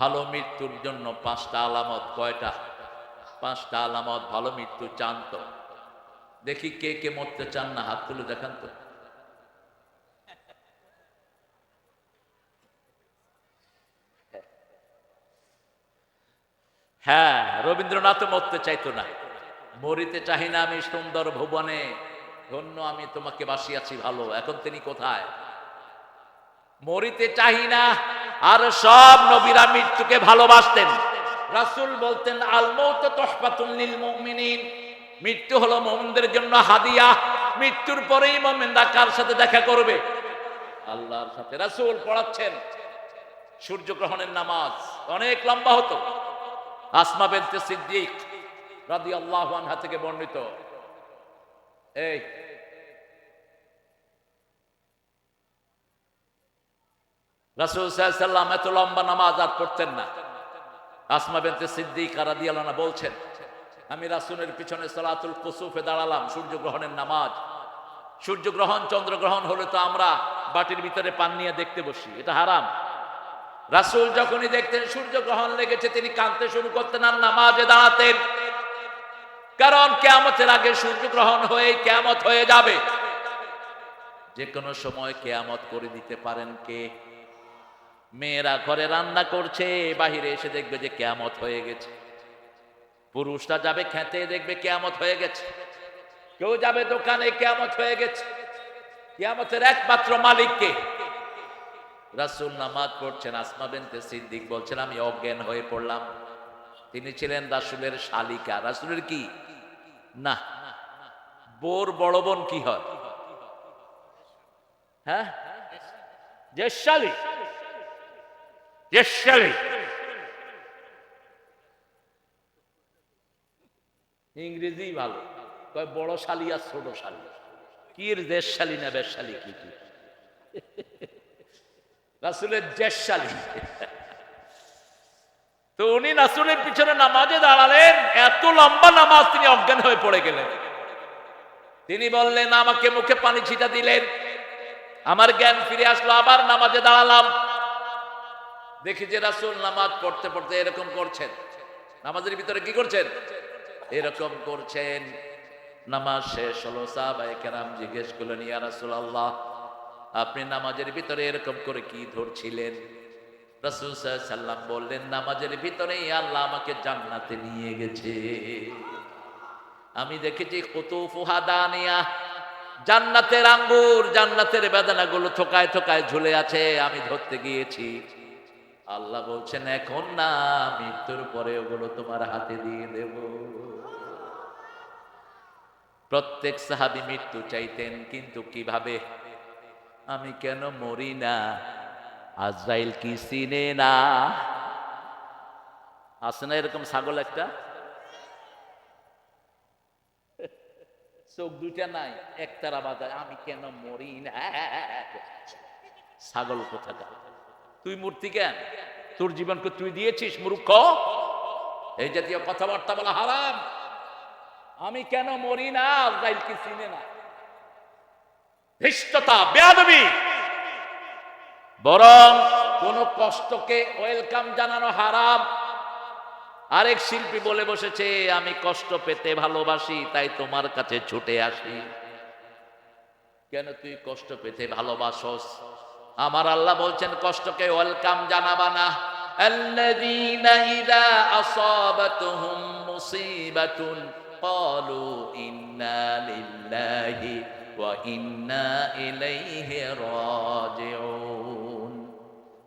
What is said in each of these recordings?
ভালো মৃত্যুর জন্য পাঁচটা আলামত, কয়টা? পাঁচটা আলামত, ভালো মৃত্যু চান তো। দেখি কে কে মরতে চান না, হাত তুলে দেখান তো। হ্যাঁ রবীন্দ্রনাথ মরতে চাইতো না। মরিতে চাহি না আমি সুন্দর ভুবনে। ধন্য আমি তোমাকে বাসিয়াছি ভালো, এখন তিনি কোথায়? মরিতে চাহি না। আর সব নবীরা মৃত্যুকে ভালোবাসতেন। রাসূল বলতেন, আল মৌত তহফাতুল লিল মুমিনিন। মৃত্যু হলো মুমিনদের জন্য হাদিয়া। মৃত্যুর পরেই মুমিনরা কার সাথে দেখা করবে? আল্লাহর সাথে। রাসূল পড়াচ্ছেন। সূর্যগ্রহণের নামাজ অনেক লম্বা হতো। আসমা বেনতে সিদ্দিক রাদিয়াল্লাহু আনহা থেকে বর্ণিত। এই রাসূল এত লম্বা নামাজ আর পড়তেন না। আসমা বেনতে বলছেন, আমি রাসূলের পিছনে সালাতুল কুসুফে দাঁড়ালাম, সূর্যগ্রহণের নামাজ। সূর্যগ্রহণ, চন্দ্রগ্রহণ হলে তো আমরা বাটির ভিতরে পান নিয়ে দেখতে বসি, এটা হারাম। রাসূল যখনই দেখতেন সূর্যগ্রহণ লেগেছে, তিনি কাঁদতে শুরু করতেন, আর নামাজে দাঁড়াতেন? কারণ কেয়ামতের আগে সূর্যগ্রহণ হয়ে কেয়ামত হয়ে যাবে। যে কোনো সময় কেয়ামত করে দিতে পারেন কে? মেয়েরা ঘরে রান্না করছে, বাহিরে এসে দেখবে যে কেয়ামত হয়ে গেছে। পুরুষরা যাবে খেতে, দেখবে কেয়ামত হয়ে গেছে। কেউ যাবে দোকানে, কেয়ামত হয়ে গেছে। কেয়ামতের একমাত্র মালিককে। রাসূল নামাজ পড়ছেন, আসমা বিনতে সিদ্দিক বলছেন, আমি অজ্ঞান হয়ে পড়লাম। তিনি ছিলেন রাসূলের শালিকা। রাসূলের কি? না। বোর বড় বোন কি হয়? হ্যাঁ? জেশালি জেশালি ইংরেজি ভালো। কয়, বড় শালি আর ছোট শালি। কি দেশ শালি না বেশালি কি কি? রাসুলের জেশালি তো উনি রাসুলের পিছনে নামাজে দাঁড়ালেন, এত লম্বা নামাজ তিনি অজ্ঞান হয়ে পড়ে গেলেন। তিনি বললেন, আমাকে মুখে পানি ছিটা দিলেন। আমার জ্ঞান ফিরে আসলো, আবার নামাজে দাঁড়ালাম। দেখি যে রাসুল নামাজ পড়তে পড়তে এরকম করছেন। নামাজের ভিতরে কি করছেন? এরকম করছেন। নামাজ শেষ হলো কেরাম জিজ্ঞেস করলেন, ইয়া রাসুল আল্লাহ আপনি নামাজের ভিতরে এরকম করে কি ধরছিলেন? রাসুল সাল্লাম বললেন, নামাজের ভিতরেই আল্লাহ আমাকে জান্নাতে নিয়ে গেছে। আমি দেখেছি কত ফুহাদানিয়া জান্নাতের আঙ্গুর, জান্নাতের বেদানাগুলো থোকায় থোকায় ঝুলে আছে, আমি ধরতে গিয়েছি। আল্লাহ বলছেন, এখন না, মৃত্যুর পরে ওগুলো তোমার হাতে দিয়ে দেব। প্রত্যেক সাহাবি মৃত্যু চাইতেন, কিন্তু কীভাবে? আমি কেন মরি না? আজরাইল কি চিনে না? আছে না এরকম ছাগল একটা? চোখ দুইটা নাই, একতারা বাজায় আমি কেন মরি না? ছাগল কোথাকার? তুই মূর্তি কেন? তোর জীবনকে তুই দিয়েছিস, মূর্খ? এই জাতীয় কথাবার্তা বলা হারাম। আমি কেন মরি না, আজরাইল কি চিনে না? ধৃষ্টতা, বেয়াদবি। বরং কোন কষ্টকে ওয়েলকাম জানানো হারাম। আরেক শিল্পী বলে বসেছে, আমি কষ্ট পেতে ভালোবাসি, তাই তোমার কাছে ছুটে আসি। কেন তুই কষ্ট পেতে ভালোবাসস? আমার আল্লাহ বলছেন কষ্টকে ওয়েলকাম জানাবা না الذين إذا أصابتهم مصيبة قالوا إنا لله وإنا إليه راجعون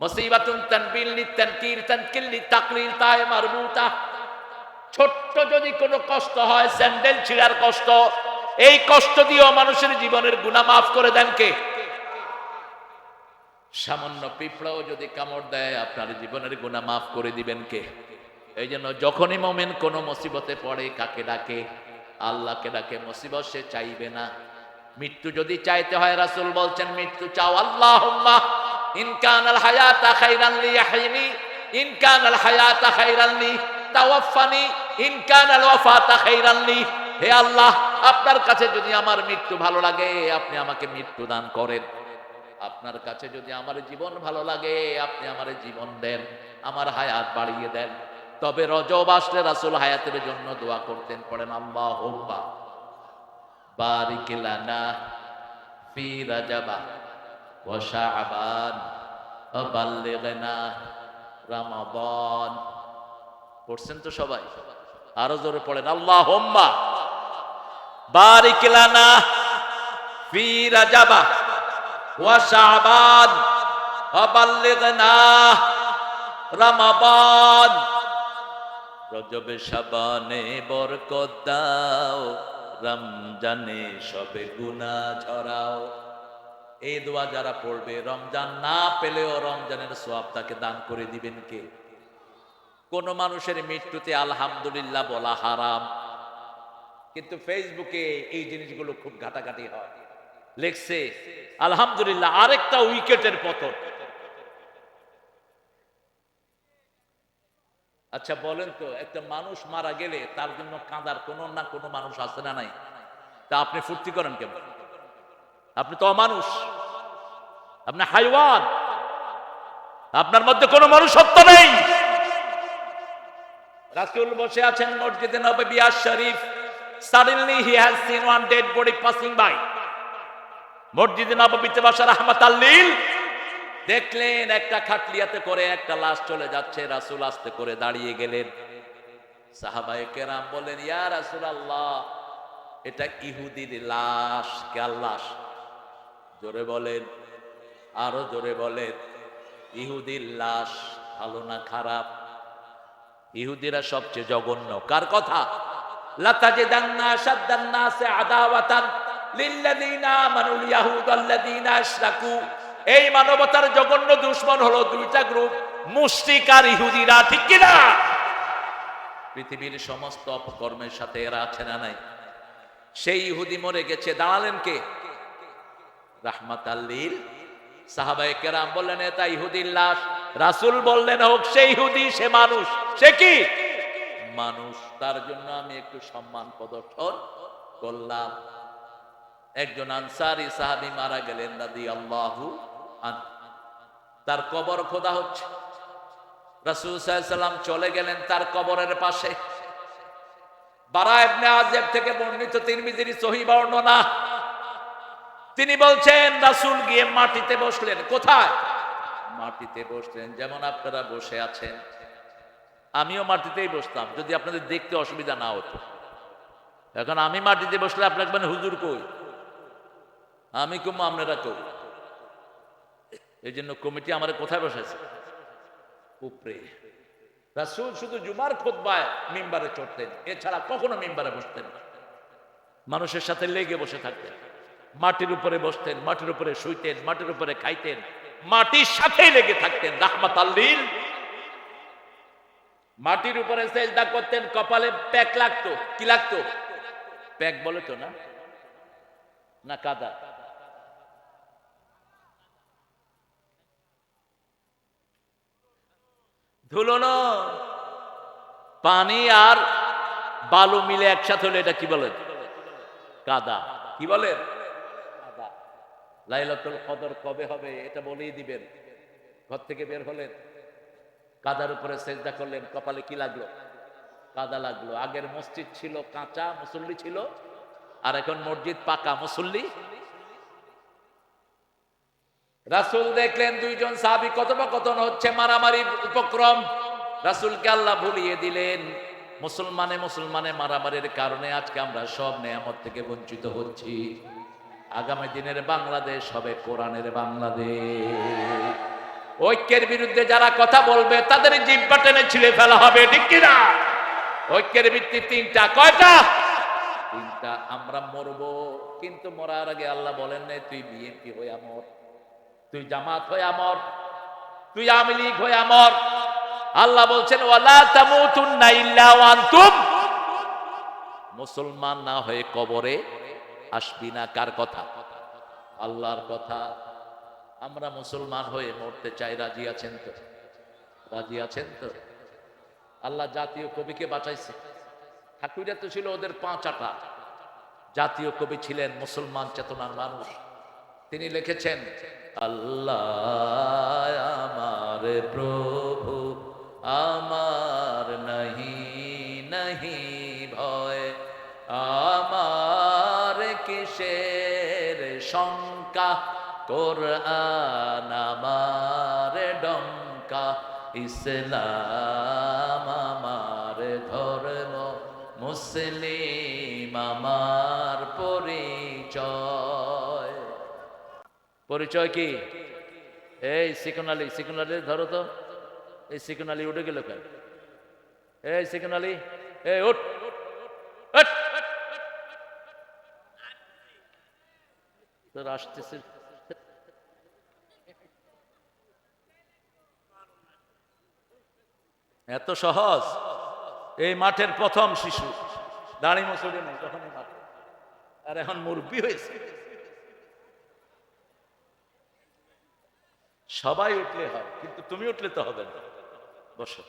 مصيبة تنبيل للتنكير تنكيل للتقليل তাই মারবুতা ছোট্ট যদি কোনো কষ্ট হয় স্যান্ডেল ছিঁড়ার কষ্ট এই কষ্ট দিয়েও মানুষের জীবনের গুণা মাফ করে দেন কে সামান্য পিঁপড়াও যদি কামড় দেয়, আপনার জীবনের গুণা মাফ করে দিবেন কে? এই জন্য যখনই মোমেন কোনো মুসিবতে পড়ে, কাকে ডাকে? আল্লাহকে ডাকে। মুসিবত সে চাইবে না। মৃত্যু যদি চাইতে হয়, রাসূল বলছেন, মৃত্যু চাও। আল্লাহুম্মা, ইন কানাল হায়াতা খাইরান লি ইয়াহইনি ইন কানাল হায়াতা খাইরান লি তাওয়াফানি ইন কানাল ওয়াফাতা হে আল্লাহ, আপনার কাছে যদি আমার মৃত্যু ভালো লাগে, আপনি আমাকে মৃত্যু দান করেন। আপনার কাছে যদি আমার জীবন ভালো লাগে, আপনি আমার জীবন দেন, আমার হায়াত বাড়িয়ে দেন। তবে রজব আসলে রাসুল হায়াতের জন্য দোয়া করতেন, পড়েন আল্লাহ হোম্বা বারিক লানা ফি রাজাবা ওয়া শাবান বাল্লিগনা রমাদান। পড়ছেন তো সবাই? আরও জোরে পড়েন আল্লাহ হোম্বা বারিক লানা ফি রাজাবা ওয়া বাল্লিগনা রমাদান রজবে সাবানে বরকত দাও, রমজানে সবে গুনাহ ঝরাও। এই দোয়া যারা পড়বে, রমজান না পেলেও রমজানের সোয়াব তাকে দান করে দিবেন কে? কোন মানুষের মৃত্যুতে আলহামদুলিল্লাহ বলা হারাম। কিন্তু ফেসবুকে এই জিনিসগুলো খুব ঘাটাঘাটি হয়। লেখছে, আলহামদুলিল্লাহ, আরেকটা উইকেটের পতন। আচ্ছা বলেন তো, একটা মানুষ মারা গেলে তার জন্য কাঁদার কোনো না কোনো মানুষ আছে না নাই? তা আপনি ফুর্তি করেন কেমন আপনি তো অমানুষ। আপনি হাইওয়ান। আপনার মধ্যে কোনো মনুষ্যত্ব নেই। রাসূল বসে আছেন মসজিদে আশ শরীফ। Suddenly he has seen one dead body passing by মসজিদে নববীতে বসা রাহমাত আল্লিল দেখলেন একটা খাটলিয়াতে করে একটা লাশ চলে যাচ্ছে, রাসূল আস্তে করে দাঁড়িয়ে গেলেন। সাহাবায়ে কেরাম বলেন ইয়া রাসূলুল্লাহ, এটা ইহুদির লাশ, কার লাশ? জোরে বলেন, আরও জোরে বলেন, ইহুদির লাশ ভালো না খারাপ? ইহুদিরা সবচেয়ে জঘন্য, কার কথা? লাতাজিদান্না আশাদ্দান নাসে আদাওয়াতান এই মানবতার জঘন্য দুশ্মন হলো দুইটা গ্রুপ, মুশরিক আর ইহুদিরা, ঠিক কি না পৃথিবীর সমস্ত অপকর্মের সাথে এরা আছে না নাই? সেই ইহুদি মরে গেছে দাঁড়ালেন কে? রাহমাত সাহাবায়ে কেরাম বললেন এটা ইহুদির লাশ। রাসূল বললেন, হোক সেই ইহুদি, সে মানুষ। সে কি? মানুষ, তার জন্য আমি একটু সম্মান প্রদর্শন করলাম। একজন আনসারি সাহাবী মারা গেলেন রাদি আল্লাহু আন তার কবর খোদা হচ্ছে। রাসূল সাল্লাম চলে গেলেন তার কবরের পাশে। থেকে বর্ণিত তিরমিজির সহি বর্ণনা। তিনি বলছেন, রাসুল গিয়ে মাটিতে বসলেন। কোথায়? মাটিতে বসলেন। যেমন আপনারা বসে আছেন। আমিও মাটিতেই বসতাম। যদি আপনাদের দেখতে অসুবিধা না হতো। এখন আমি মাটিতে বসলে আপনাকে মানে হুজুর কই? আমি কম আপনারা কই এই জন্য কমিটি আমার কোথায় বসেছে? উপরে। রাসূল শুধু জুমার খোদবায় মেম্বারে চড়তেন, এছাড়া কখনো মেম্বারে বসতেন মানুষের সাথে লেগে বসে থাকতেন, মাটির উপরে বসতেন, মাটির উপরে শুইতেন, মাটির উপরে খাইতেন, মাটির সাথেই লেগে থাকতেন, রাহমাত আল্লিল মাটির উপরে সেজদা করতেন, কপালে প্যাক লাগতো, কি লাগতো? প্যাক বলে তো না? না কাদা। ধুলো না। পানি আর বালু মিলে একসাথে হলে এটা কি বলে? কাদা। কি কাদা লাইলাতুল কদর কবে হবে এটা বলেই দিবেন। ঘর থেকে বের হলেন। কাদার উপরে সেজদা করলেন। কপালে কি লাগল? কাদা লাগল। আগের মসজিদ ছিল কাঁচা, মুসল্লি ছিল। আর এখন মসজিদ পাকা, মুসল্লি রাসূল দেখলেন দুইজন সাহাবী কথোপকথন হচ্ছে মারামারির উপক্রম। রাসূলকে আল্লাহ ভুলিয়ে দিলেন। মুসলমানে মুসলমানে মারামারির কারণে আজকে আমরা সব নেয়ামত থেকে বঞ্চিত হচ্ছি। আগামী দিনের বাংলাদেশ হবে কোরআনের বাংলাদেশ। ঐক্যের বিরুদ্ধে যারা কথা বলবে, তাদের জিব্বা টেনে ছিঁড়ে ফেলা হবে, ঠিক কিনা? ঐক্যের ভিত্তি তিনটা, কয়টা? তিনটা, আমরা মরবো, কিন্তু মরার আগে আল্লাহ বলেন নাই, তুই বিএনপি হয়ে আমর তুই জামাত হয়ে আমর, তুই আওয়ামী লীগ হয়ে আমর। আল্লাহ বলছেন, ওয়ালা তামুতুন্না ইল্লা মুসলমান না হয়ে কবরে আসবি না কার কথা? আল্লাহর কথা। আমরা মুসলমান হয়ে মরতে চাই, রাজি আছেন তো? রাজি আছেন তো? আল্লাহ জাতীয় কবিকে বাঁচাইছে। ঠাকুরা তো ছিল ওদের পাঁচ আটা। জাতীয় কবি ছিলেন মুসলমান চেতনার মানুষ। তিনি লিখেছেন আল্লাহ আমার প্রভু, আমার নাহি নাহি ভয়। আমার কিসের শঙ্কা? কোরআন আমার ডঙ্কা। ইসলাম আমার ধর্ম, মুসলিম আমার পরিচয়। পরিচয় কি? এই সিকোনালি সিকোনালি ধরো তো। এই সিকোনালি উঠে গেল কেন? এই সিকোনালি, এই উঠ! তোর আসতেছে। এত সহজ? এই মাঠের প্রথম শিশু। দাঁড়ি তখন আর এখন মুরব্বী হয়েছে। সবাই উঠলে হয় কিন্তু তুমি উঠলে তো হবে না। বসো।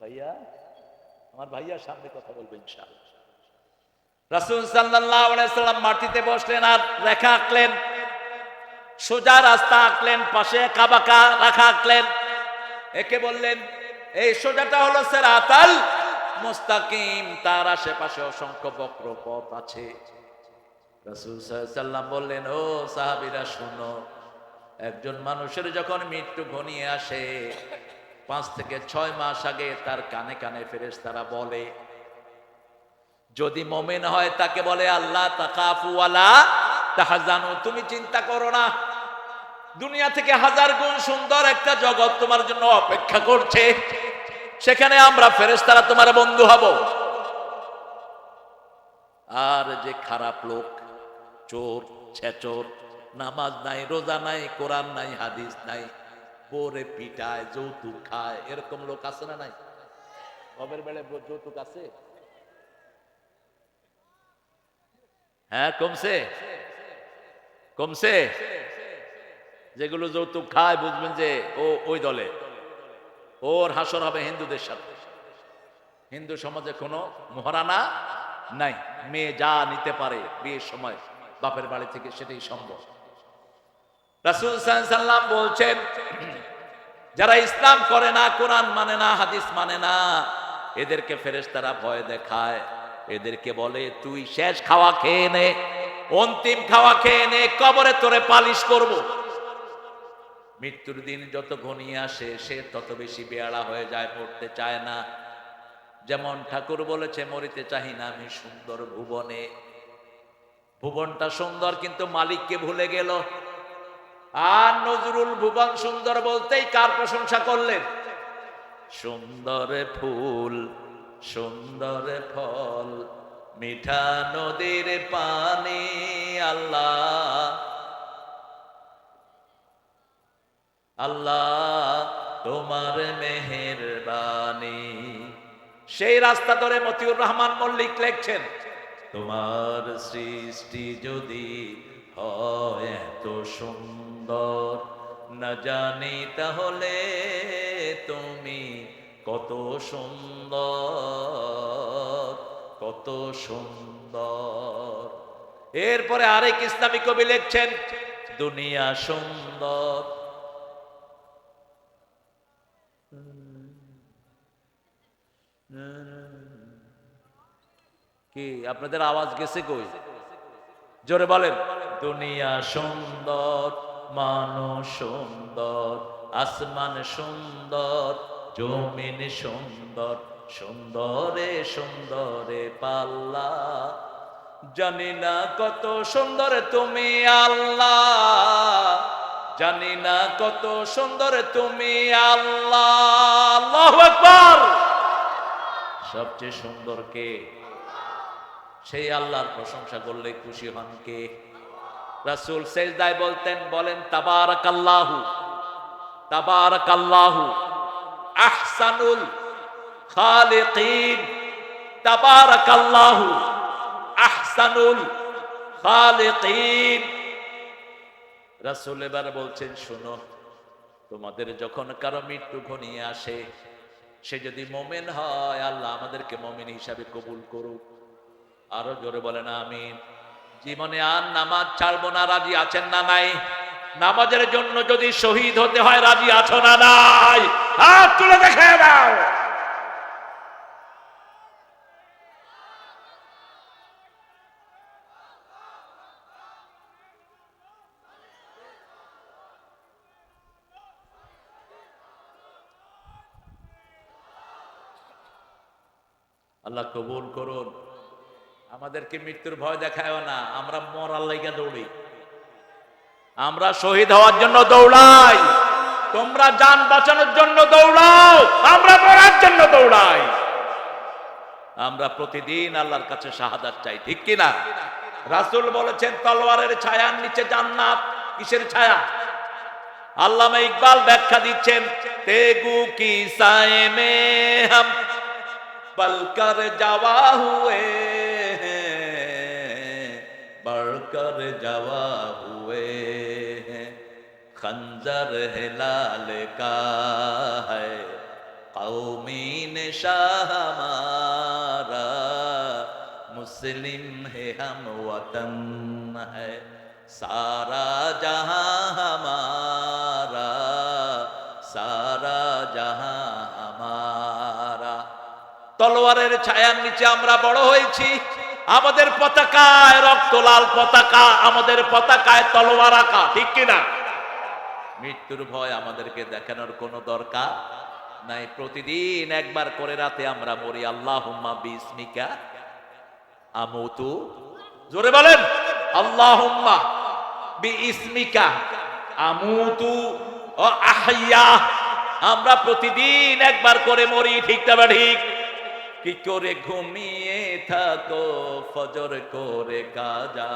ভাইয়া, আমার ভাইয়া সামনে কথা বলবে ইনশাআল্লাহ। মাটিতে বসলেন আর রেখা আঁকলেন, সোজা রাস্তা আঁকলেন, পাশে কাবাকা রাখা আঁকলেন। একে বললেন, এই সোজাটা হলো সেরাতাল মুস্তাকিম, তার আশেপাশে অসংখ্য বক্র পথ আছে। রাসূল সাল্লাম বললেন, ও সাহাবিরা, শোনো একজন মানুষের যখন মৃত্যু ঘনিয়ে আসে, পাঁচ থেকে ছয় মাস আগে তার কানে কানে ফেরেস তারা বলে, যদি মমেন হয় তাকে বলে, আল্লাহ তাকাফুয়ালা তাহাজানু তুমি চিন্তা করো না। দুনিয়া থেকে হাজার গুণ সুন্দর একটা জগৎ তোমার জন্য অপেক্ষা করছে। সেখানে আমরা ফেরেশতারা তোমার বন্ধু হব। আর যে খারাপ লোক, চোর, ছেচোর নামাজ নাই, রোজা নাই, কোরআন নাই, হাদিস নাই। পরে পিটায়, যৌতুক খায়। এরকম লোক আছে না নাই? কবের বেড়ে যৌতুক আছে? হ্যাঁ কমছে। কমছে। যেগুলো যৌতুক খায়, বুঝবেন যে ও ওই দলে। ওর হাসর হবে হিন্দুদের সাথে। হিন্দু সমাজে কোনো মহারানা নাই। মেয়ে যা নিতে পারে বিয়ের সময়, বাপের বাড়ি থেকে সেটাই সম্ভব। রাসুল সাল্লাম বলছেন, যারা ইসলাম করে না, কোরআন মানে না, হাদিস মানে না, এদেরকে ফেরেশতারা ভয় দেখায়। এদেরকে বলে, তুই শেষ খাওয়া খেয়ে নে, অন্তিম খাওয়া খেয়ে নে, কবরে তোরে পালিশ করব। মৃত্যুর দিন যত ঘনিয়ে আসে, সে তত বেশি বেয়াড়া হয়ে যায়, মরতে চায় না। যেমন ঠাকুর বলেছে, মরিতে চাহি না আমি সুন্দর ভুবনে। ভুবনটা সুন্দর, কিন্তু মালিককে ভুলে গেল। আর নজরুল ভুবন সুন্দর বলতেই কার প্রশংসা করলেন? সুন্দর ফুল, সুন্দর ফল, মিঠা নদীর পানি, আল্লাহ। আল্লাহ তোমার মেহেরবানি। সেই রাস্তা ধরে মতিউর রহমান মল্লিক লেখছেন, তোমার সৃষ্টি যদি এত সুন্দর। না জানি তাহলে তুমি কত সুন্দর কত সুন্দর। এরপরে আরেক ইসলামী কবি লিখছেন, দুনিয়া সুন্দর। কি আপনাদের আওয়াজ গেছে কই? জোরে বলেন। দুনিয়া সুন্দর মানুষ সুন্দর, আসমান সুন্দর, জমিন সুন্দর, সুন্দরে সুন্দরে পাল্লা। জানি না কত সুন্দর তুমি আল্লাহ, জানি না কত সুন্দর তুমি আল্লাহ। সবচেয়ে সুন্দর কে? সেই আল্লাহর প্রশংসা করলে খুশি হন কে? রাসূল সেজদায় বলতেন, বলেন, তাবারাকাল্লাহু তাবারাকাল্লাহু, আহসানুল খালিকিন, তাবারাকাল্লাহু, আহসানুল খালিকিন। রাসূল এবার বলছেন, শুনো, তোমাদের যখন কারও মৃত্যু ঘনিয়ে আসে, সে যদি মোমেন হয়, আল্লাহ আমাদেরকে মোমেন হিসাবে কবুল করুক। আরও জোরে বলেন আমি জীবনে আর নামাজ ছাড়বো না, রাজি আছেন না নাই? নামাজের জন্য যদি শহীদ হতে হয়, রাজি আছো না নাই? হাত তুলে দেখে দাও আল্লাহ কবুল করুন। আমাদেরকে মৃত্যুর ভয় দেখায় না, আমরা মরার লাইগা দৌড়ি। আমরা শহীদ হওয়ার জন্য দৌড়াই। তোমরা যান বাঁচানোর জন্য দৌড়াও, আমরা মরার জন্য দৌড়াই। আমরা প্রতিদিন আল্লাহর কাছে শাহাদার চাই, ঠিক কিনা রাসুল বলেছেন, তলোয়ারের ছায়ার নিচে জান্নাত, কিসের ছায়া? আল্লামা ইকবাল ব্যাখ্যা দিচ্ছেন, তেগু কি সায়ে মে হাম পলকর যাওয়া হুয়ে बढ़कर जवा हुए हैं खंजर है लाल का है कौमी निशाह हमारा मुस्लिम है हम वतन है सारा जहां हमारा सारा जहां हमारा তলোয়ারের ছায়ার নিচে আমরা বড় হয়েছি আমাদের পতাকায় রক্ত, লাল পতাকা, আমাদের পতাকায় তলোয়ার আঁকা, ঠিক কিনা? মৃত্যুর ভয় আমাদেরকে দেখানোর কোনো দরকার নাই। প্রতিদিন একবার করে রাতে আমরা মরি। আল্লাহ বিস্মিকা আমতু। জোরে বলেন আল্লাহ বি ইসমিকা আমুতু ও আহইয়া। আমরা প্রতিদিন একবার করে মরি, ঠিক তবে ঠিক? কি করে ঘুমিয়ে থাকো? ফজর করে কাজা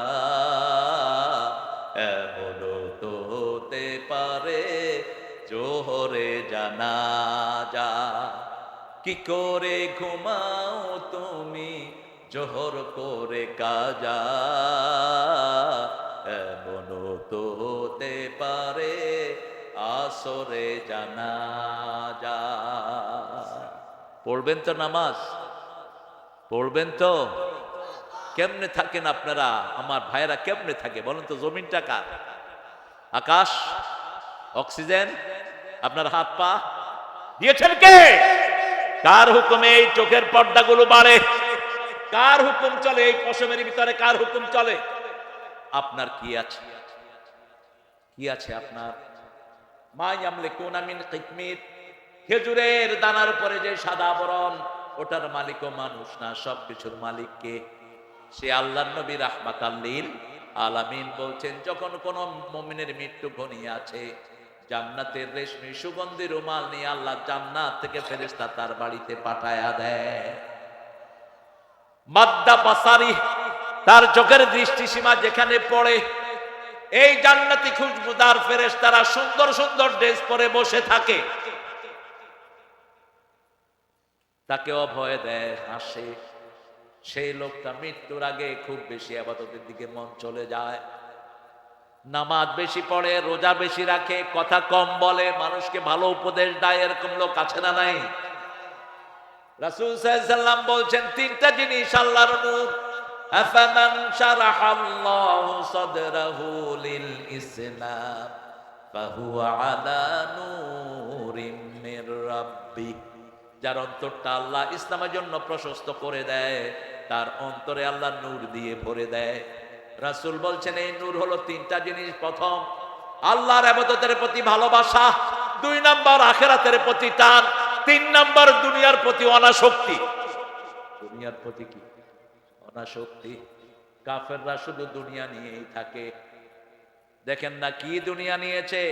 এমন তো হতে পারে জোহরে জানা যা কি করে ঘুমাও তুমি জোহর করে কাজা? এমন তো হতে পারে আসরে জানা যা পড়বেন তো নামাজ? পড়বেন তো? কেমনে থাকেন আপনারা? আমার ভাইরা কেমনে থাকে? বলেন তো, জমিনটা কার? আকাশ? অক্সিজেন? আপনার হাত পা? দিয়েছেন কে? কার হুকুমে এই চোখের পর্দাগুলো বাড়ে? কার হুকুম চলে? এই পশমের ভিতরে কার হুকুম চলে? আপনার কি আছে? কি আছে আপনার? মা ইয়ামলিকুনা মিন কিতমির খেজুরের দানার উপরে যে সাদা বরণ ওটার মালিকও মানুষ না সবকিছুর মালিককে সে আল্লাহ নবী রাহমাত আলামিন বলছেন, যখন কোন মমিনের মৃত্যু ঘনিয়ে আছে জান্নাতের রেশমি সুগন্ধি রুমাল নিয়ে আল্লাহ জান্নাত থেকে ফেরেশতা তার বাড়িতে পাঠায়া দেয়। মাদ্দা বাসারি তার চোখের দৃষ্টিসীমা যেখানে পড়ে, এই জান্নাতি খুশবুদার ফেরেশতারা সুন্দর সুন্দর ড্রেস পরে বসে থাকে। তাকে অভয় দেয় হাসে। সেই লোকটা মৃত্যুর আগে খুব বেশি আবাদতের দিকে মন চলে যায়। নামাজ বেশি পড়ে, রোজা বেশি রাখে, কথা কম বলে, মানুষকে ভালো উপদেশ দেয়, এরকম লোক আছে না নাই? রাসূল সাল্লাম বলছেন, তিনটা জিনিস আল্লাহর নূর। আফামান শারাহাল্লাহু সাদরাহু লিল ইসলাম ফাহুয়া আলা নূরিম মির যার অন্তরটা আল্লাহ ইসলামের জন্য প্রশস্ত করে দেয়, তার অন্তরে আল্লাহ নূর দিয়ে ভরে দেয়। রাসূল বলছেন, এই নূর হলো তিনটা জিনিস। প্রথম, আল্লাহর আবাদতের প্রতি ভালোবাসা। দুই নাম্বার, আখেরাতের প্রতি টান। তিন নাম্বার, দুনিয়ার প্রতি অনাসক্তি। দুনিয়ার প্রতি কি? অনাসক্তি। কাফেররা শুধু দুনিয়া নিয়েই থাকে। দেখেন না কি দুনিয়া নিয়েছে?